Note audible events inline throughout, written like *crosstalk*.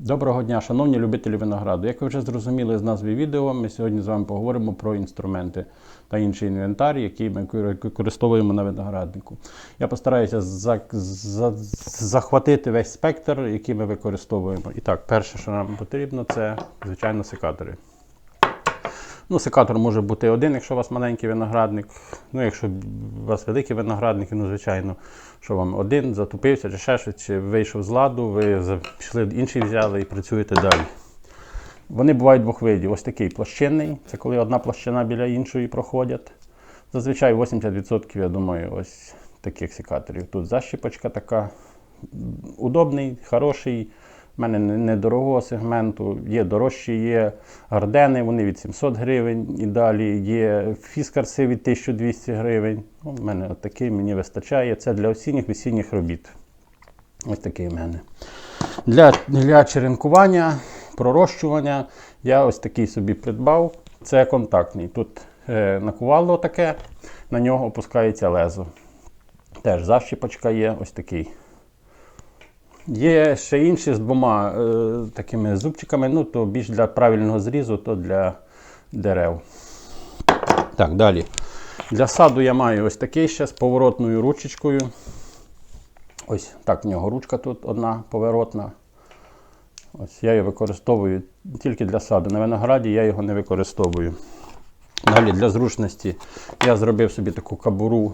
Доброго дня, шановні любителі винограду. Як ви вже зрозуміли з назви відео, ми сьогодні з вами поговоримо про інструменти та інший інвентар, який ми використовуємо на винограднику. Я постараюся за- за- захватити весь спектр, який ми використовуємо. І так, перше, що нам потрібно, це звичайно секатори. Ну, секатор може бути один, якщо у вас маленький виноградник. Ну, якщо у вас великий виноградник, ну, звичайно, що вам один затупився, чи ще щось, чи вийшов з ладу, ви пішли інший взяли і працюєте далі. Вони бувають двох видів. Ось такий площинний, це коли одна площина біля іншої проходять. Зазвичай 80%, я думаю, ось таких секаторів. Тут защіпочка така, удобний, хороший. У мене не- недорогого сегменту. Є дорожчі, є гардени, вони від 700 гривень і далі. Є фіскарси від 1200 гривень. Ну, У мене от такий мені вистачає. Це для осінніх весінніх робіт. Ось такий в мене. Для, для черенкування, пророщування я ось такий собі придбав. Це контактний. Тут е, накувало таке, на нього опускається лезо. Теж защіпочка є, ось такий. Є ще інші з двома е, такими зубчиками, ну то більш для правильного зрізу, то для дерев. Так, далі. Для саду я маю ось такий ще з поворотною ручечкою. Ось так в нього ручка тут одна поворотна. Ось я її використовую тільки для саду. На винограді я його не використовую. Далі для зручності я зробив собі таку кабуру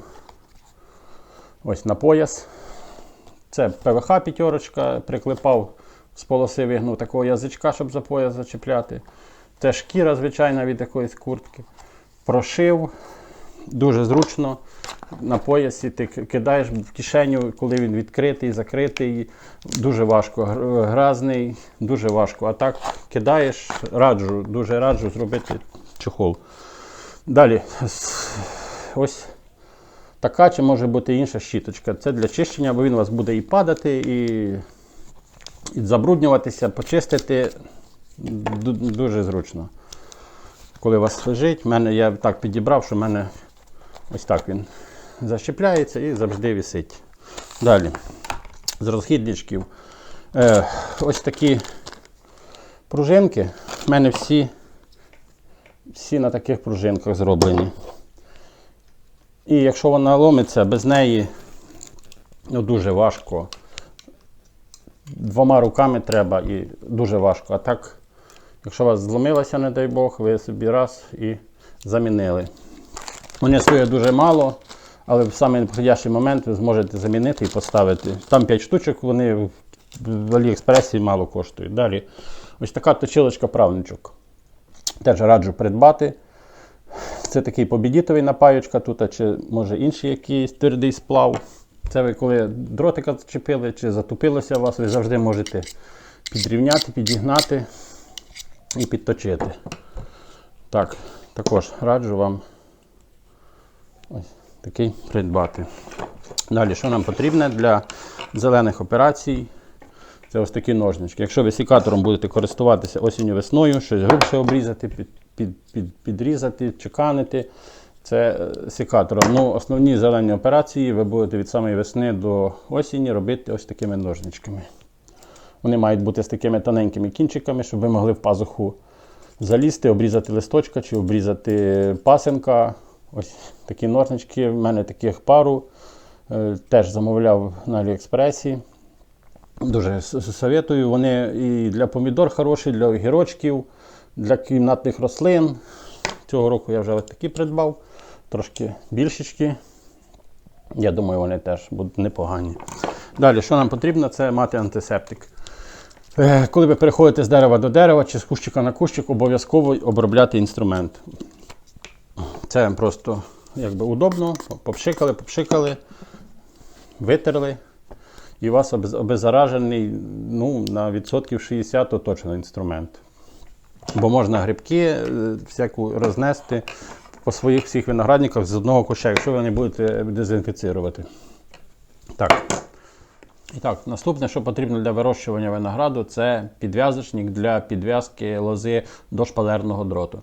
ось на пояс. Це ПВХ п'ятерочка, приклепав з полоси вигнув такого язичка, щоб за пояс зачепляти. Це шкіра, звичайна, від якоїсь куртки. Прошив. Дуже зручно на поясі. Ти кидаєш в кишеню, коли він відкритий, закритий. Дуже важко. Гразний, дуже важко. А так кидаєш, раджу, дуже раджу зробити чохол. Далі. Ось така чи може бути інша щіточка. Це для чищення, бо він у вас буде і падати, і, і забруднюватися, почистити дуже зручно. Коли у вас лежить, мене я так підібрав, що в мене ось так він защепляється і завжди висить. Далі. З розхідничків. Е, ось такі пружинки. В мене всі, всі на таких пружинках зроблені. І якщо вона ломиться, без неї ну, дуже важко. Двома руками треба і дуже важко. А так, якщо у вас зломилася, не дай Бог, ви собі раз і замінили. Вони стоять дуже мало, але в самий неподходящий момент ви зможете замінити і поставити. Там 5 штучок, вони в Аліекспресі мало коштують. Далі ось така точилочка правничок. Теж раджу придбати. Це такий побідітовий напаючка тут, а чи може інший якийсь твердий сплав. Це ви коли дротика зачепили чи затупилося у вас, ви завжди можете підрівняти, підігнати і підточити. Так, також раджу вам ось такий придбати. Далі, що нам потрібно для зелених операцій? Це ось такі ножнички. Якщо ви сікатором будете користуватися осінню весною, щось грубше обрізати, під, під, підрізати, чеканити, це е, сікатором. Ну, основні зелені операції ви будете від самої весни до осені робити ось такими ножничками. Вони мають бути з такими тоненькими кінчиками, щоб ви могли в пазуху залізти, обрізати листочка чи обрізати пасенка. Ось такі ножнички. В мене таких пару. Е, Теж замовляв на Аліекспресі. Дуже советую. Вони і для помідор хороші, для огірочків, для кімнатних рослин. Цього року я вже такі придбав, трошки більшечки. Я думаю, вони теж будуть непогані. Далі, що нам потрібно, це мати антисептик. Е, Коли ви переходите з дерева до дерева чи з кущика на кущик, обов'язково обробляти інструмент. Це просто якби удобно. Попшикали, попшикали, витерли. І у вас обеззаражений ну, на відсотків 60 то точно інструмент. Бо можна грибки е, всяку рознести по своїх всіх виноградниках з одного куща, якщо ви не будете дезінфіцирувати. Так. І так, наступне, що потрібно для вирощування винограду, це підв'язочник для підв'язки лози до шпалерного дроту.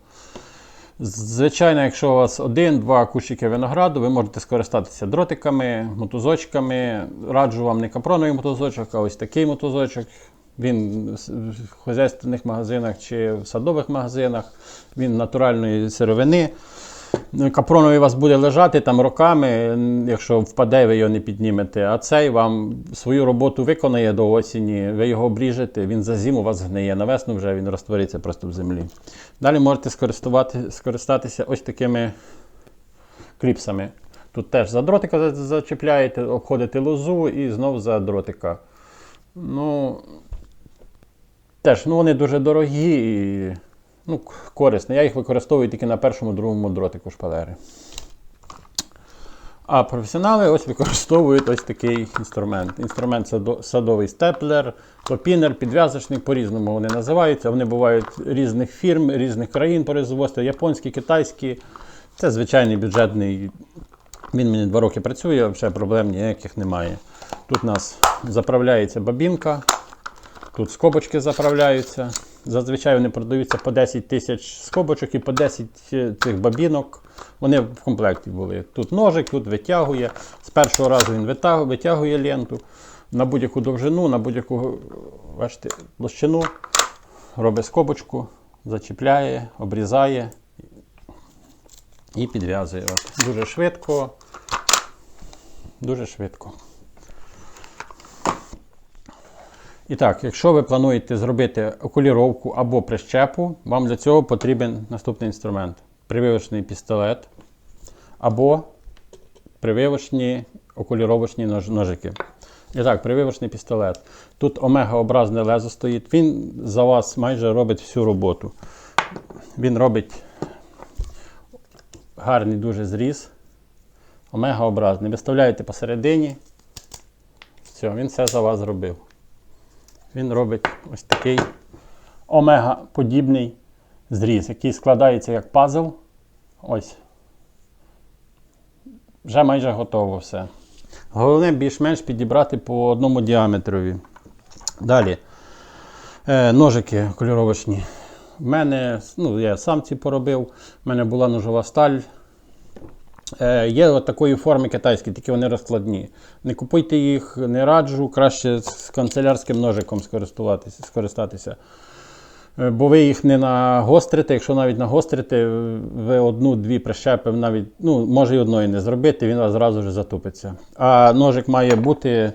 Звичайно, якщо у вас один-два кущики винограду, ви можете скористатися дротиками, мотузочками. Раджу вам не капроновий мотузочок, а ось такий мотузочок. Він в хозяйственних магазинах чи в садових магазинах, він натуральної сировини. Капроновий у вас буде лежати там роками, якщо впаде, ви його не піднімете. А цей вам свою роботу виконає до осені, ви його обріжете, він за зиму у вас гниє. На весну вже він розтвориться просто в землі. Далі можете скористатися ось такими кліпсами. Тут теж за дротика зачіпляєте, обходите лозу і знову за дротика. Ну, теж ну, вони дуже дорогі і ну, корисні. Я їх використовую тільки на першому, другому дротику шпалери. А професіонали ось використовують ось такий інструмент. Інструмент садовий степлер, топінер, підв'язочний, по-різному вони називаються. Вони бувають різних фірм, різних країн производства, японські, китайські. Це звичайний бюджетний. Він мені два роки працює, вже проблем ніяких немає. Тут у нас заправляється бабінка, тут скобочки заправляються. Зазвичай вони продаються по 10 тисяч скобочок і по 10 цих бабінок. Вони в комплекті були. Тут ножик, тут витягує. З першого разу він витягує, ленту на будь-яку довжину, на будь-яку бачите, площину. Робить скобочку, зачіпляє, обрізає і підв'язує. Дуже швидко. Дуже швидко. І так, якщо ви плануєте зробити окуліровку або прищепу, вам для цього потрібен наступний інструмент: прививочний пістолет або прививочні окуліровочні ножики. І так, прививочний пістолет. Тут омегаобразне лезо стоїть. Він за вас майже робить всю роботу. Він робить гарний дуже зріз. Омегаобразний. Виставляєте посередині. Все, він все за вас зробив. Він робить ось такий омега-подібний зріз, який складається як пазл. Ось. Вже майже готово все. Головне більш-менш підібрати по одному діаметрові. Далі. Е, ножики кольоровочні. В мене, ну, я сам ці поробив. У мене була ножова сталь. Е, є от такої форми китайські, тільки вони розкладні. Не купуйте їх, не раджу, краще з канцелярським ножиком скористуватися, скористатися. Е, Бо ви їх не нагострите, якщо навіть нагострите, ви одну-дві прищепи навіть, ну, може і одної не зробити, він вас зразу ж затупиться. А ножик має бути, е,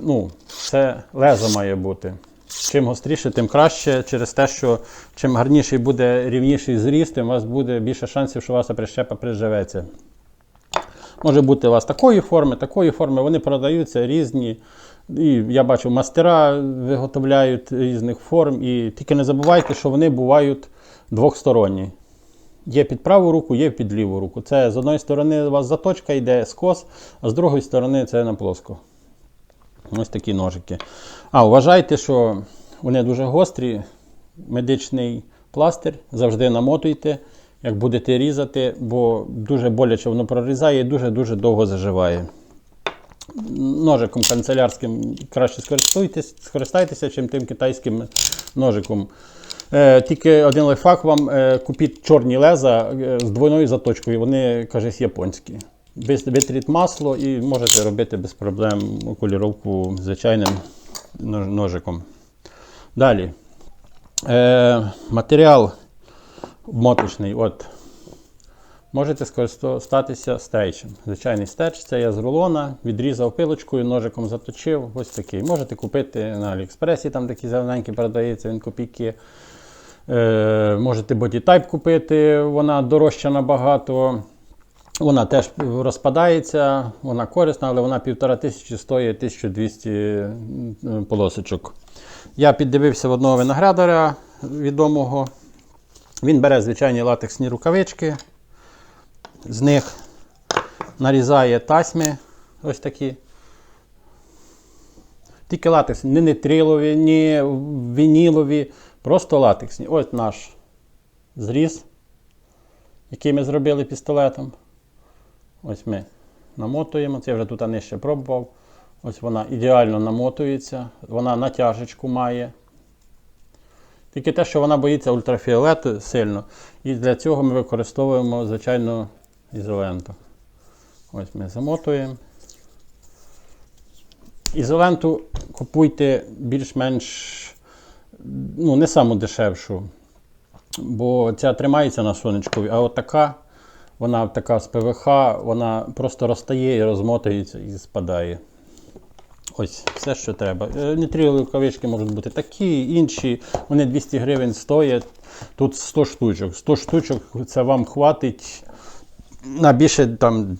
ну, це лезо має бути. Чим гостріше, тим краще, через те, що чим гарніший буде рівніший зріст, тим у вас буде більше шансів, що ваша прищепа приживеться. Може бути у вас такої форми, такої форми, вони продаються різні. І я бачу, мастера виготовляють різних форм. І тільки не забувайте, що вони бувають двохсторонні. Є під праву руку, є під ліву руку. Це з одної сторони у вас заточка йде скос, а з другої сторони це на плоско. Ось такі ножики. А, вважайте, що вони дуже гострі. Медичний пластир завжди намотуйте, як будете різати, бо дуже боляче воно прорізає і дуже-дуже довго заживає. Ножиком канцелярським краще скористайтеся, чим тим китайським ножиком. Е, тільки один лайфхак вам е, купіть чорні леза е, з двойною заточкою, вони, кажуть, японські. Витріть масло і можете робити без проблем окуліровку звичайним ножиком. Далі. Е, матеріал моточний. От. Можете скористатися стечем. Звичайний стеч, це я з рулона, відрізав пилочкою, ножиком заточив. Ось такий. Можете купити на Аліекспресі, там такі зелененькі продається, він копійки. Е, можете бодітайп купити, вона дорожча набагато. Вона теж розпадається, вона корисна, але вона півтора тисячі стоїть 1200 полосочок. Я піддивився в одного виноградаря відомого. Він бере звичайні латексні рукавички, з них нарізає тасьми ось такі. Тільки латексні, не нитрилові, ні вінілові, просто латексні. Ось наш зріз, який ми зробили пістолетом. Ось ми намотуємо. Це я вже тут нижче пробував. Ось вона ідеально намотується, вона натяжечку має. Тільки те, що вона боїться ультрафіолету сильно. І для цього ми використовуємо, звичайно, ізоленту. Ось ми замотуємо. Ізоленту купуйте більш-менш ну, не саму дешевшу, бо ця тримається на сонечкові, а от така, вона така з ПВХ, вона просто розтає і розмотується і спадає. Ось, все, що треба. Е, рукавички можуть бути такі, інші. Вони 200 гривень стоять. Тут 100 штучок. 100 штучок це вам хватить на більше там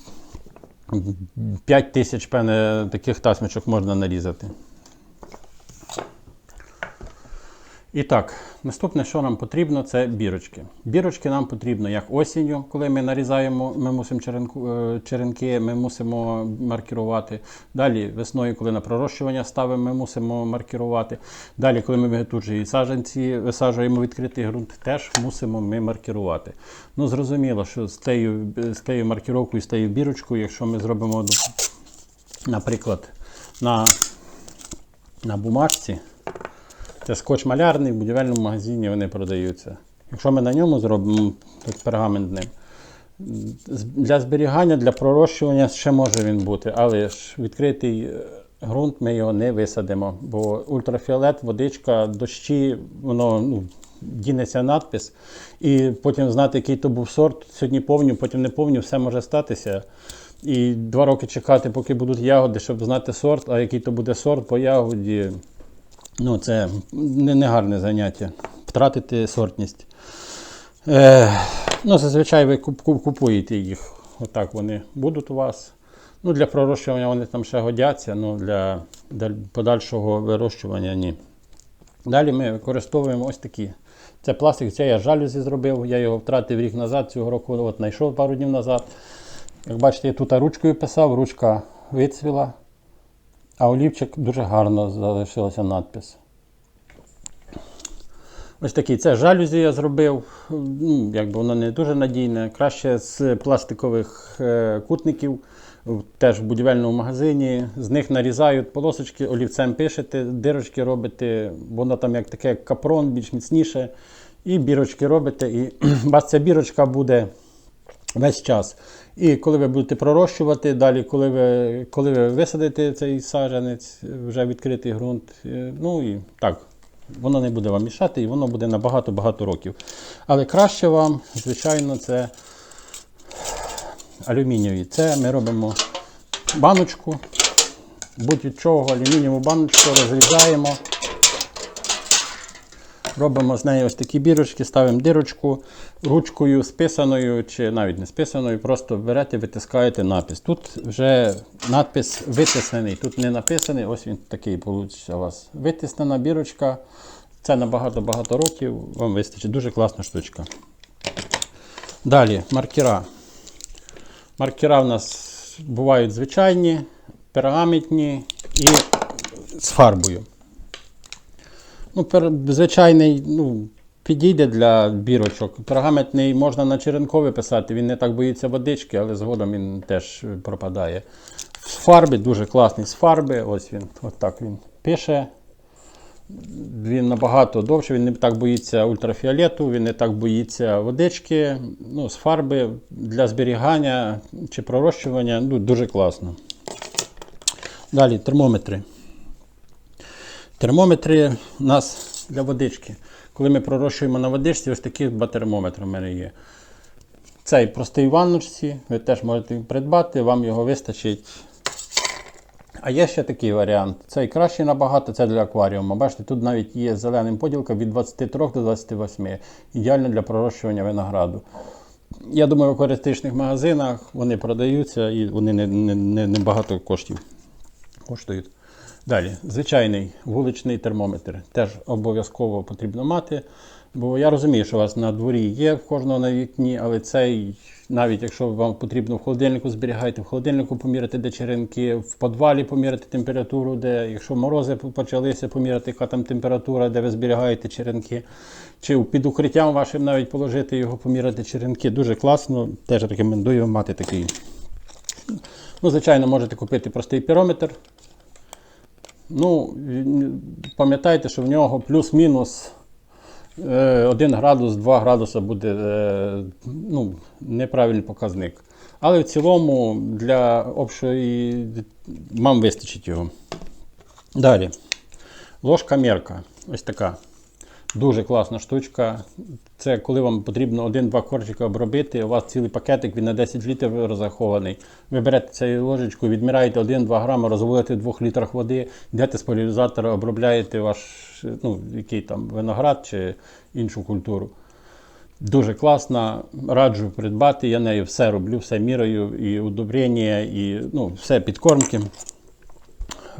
5 тисяч певне, таких тасмичок можна нарізати. І так, наступне, що нам потрібно, це бірочки. Бірочки нам потрібно як осінню, коли ми нарізаємо, ми мусимо е, черенки, ми мусимо маркірувати. Далі весною, коли на пророщування ставимо, ми мусимо маркірувати. Далі, коли ми вегетуючі саджанці висаджуємо відкритий ґрунт, теж мусимо ми маркірувати. Ну, зрозуміло, що з тією, з тією маркіровкою, з тією бірочкою, якщо ми зробимо, наприклад, на, на бумажці. Це скотч малярний, в будівельному магазині вони продаються. Якщо ми на ньому зробимо так, пергаментним, з- для зберігання, для пророщування ще може він бути, але ж відкритий е, ґрунт ми його не висадимо, бо ультрафіолет, водичка, дощі, воно ну, дінеться надпис. І потім знати, який то був сорт. Сьогодні повню, потім не повню, все може статися. І два роки чекати, поки будуть ягоди, щоб знати сорт, а який то буде сорт по ягоді. Ну, це не, заняття. Втратити сортність. Е, ну, зазвичай ви куп- куп- купуєте їх. Отак вони будуть у вас. Ну, для пророщування вони там ще годяться, ну для, для подальшого вирощування ні. Далі ми використовуємо ось такі. Це пластик, це я жалюзі зробив. Я його втратив рік назад, цього року от знайшов пару днів назад. Як бачите, я тут ручкою писав, ручка вицвіла. А олівчик дуже гарно залишилася надпис. Ось такий це жалюзі я зробив. Ну, якби воно не дуже надійне. Краще з пластикових е, кутників, теж в будівельному магазині. З них нарізають полосочки, олівцем пишете, дирочки робите, воно там як таке як капрон, більш міцніше. І бірочки робите. І *clears throat* у вас ця бірочка буде весь час. І коли ви будете пророщувати, далі, коли ви, коли ви висадите цей саджанець, вже відкритий ґрунт, е, ну і так, воно не буде вам мішати і воно буде на багато-багато років. Але краще вам, звичайно, це алюмінієві. Це ми робимо баночку, будь-від чого, алюмінієву баночку розрізаємо. Робимо з неї ось такі бірочки, ставимо дирочку ручкою списаною чи навіть не списаною, просто берете, витискаєте напис. Тут вже надпис витиснений, тут не написаний, ось він такий вийде у вас. Витиснена бірочка. Це на багато-багато років вам вистачить. Дуже класна штучка. Далі маркера. Маркера в нас бувають звичайні, пергаментні і з фарбою. Ну, звичайний ну, підійде для бірочок. Пергаментний можна на черенкові писати, він не так боїться водички, але згодом він теж е, пропадає. З фарби дуже класний з фарби. Ось він, отак він пише. Він набагато довше, він не так боїться ультрафіолету, він не так боїться водички. Ну, з фарби для зберігання чи пророщування ну, дуже класно. Далі термометри. Термометри у нас для водички. Коли ми пророщуємо на водичці, ось такі два термометри в мене є. Цей простий в ванночці, ви теж можете придбати, вам його вистачить. А є ще такий варіант. Цей кращий набагато, це для акваріуму. Бачите, тут навіть є зеленим поділка від 23 до 28. Ідеально для пророщування винограду. Я думаю, в користичних магазинах вони продаються і вони не, не, не, не багато коштів коштують. Далі, звичайний вуличний термометр. Теж обов'язково потрібно мати. Бо я розумію, що у вас на дворі є в кожного на вікні, але цей, навіть якщо вам потрібно в холодильнику зберігайте, в холодильнику поміряти, де черенки, в підвалі поміряти температуру, де, якщо морози почалися, поміряти, яка там температура, де ви зберігаєте черенки. Чи під укриттям вашим навіть положити його, поміряти черенки. Дуже класно. Теж рекомендую мати такий. Ну, звичайно, можете купити простий пірометр. Ну, пам'ятайте, що в нього плюс-мінус 1 градус, 2 градуси буде е, ну, неправильний показник. Але в цілому для общої вам вистачить його. Далі. Ложка мерка. Ось така. Дуже класна штучка. Це коли вам потрібно один-два корчика обробити, у вас цілий пакетик, він на 10 літрів розрахований. Ви берете цю ложечку, відміраєте 1-2 грами, розводите в 2 літрах води, йдете з поляризатора, обробляєте ваш ну, який там виноград чи іншу культуру. Дуже класна, раджу придбати. Я нею все роблю, все мірою, і удобрення, і ну, все підкормки.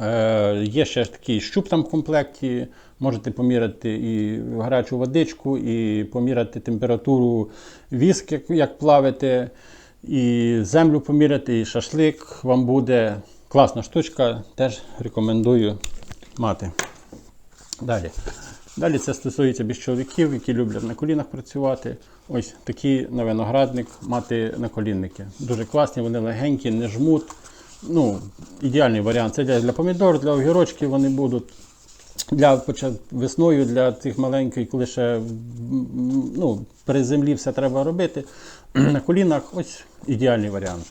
Е, є ще такий щуп там в комплекті. Можете поміряти і гарячу водичку, і поміряти температуру віск, як, плавите, і землю поміряти, і шашлик вам буде. Класна штучка, теж рекомендую мати. Далі. Далі це стосується більш чоловіків, які люблять на колінах працювати. Ось такі на виноградник мати наколінники. Дуже класні, вони легенькі, не жмуть. Ну, ідеальний варіант. Це для, для помідор, для огірочків вони будуть. Для весною, для цих маленьких, коли ще ну, при землі все треба робити. *clears throat* На колінах ось ідеальний варіант.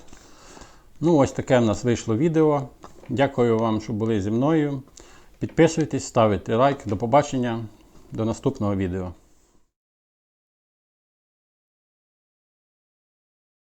Ну, ось таке в нас вийшло відео. Дякую вам, що були зі мною. Підписуйтесь, ставите лайк. До побачення. До наступного відео.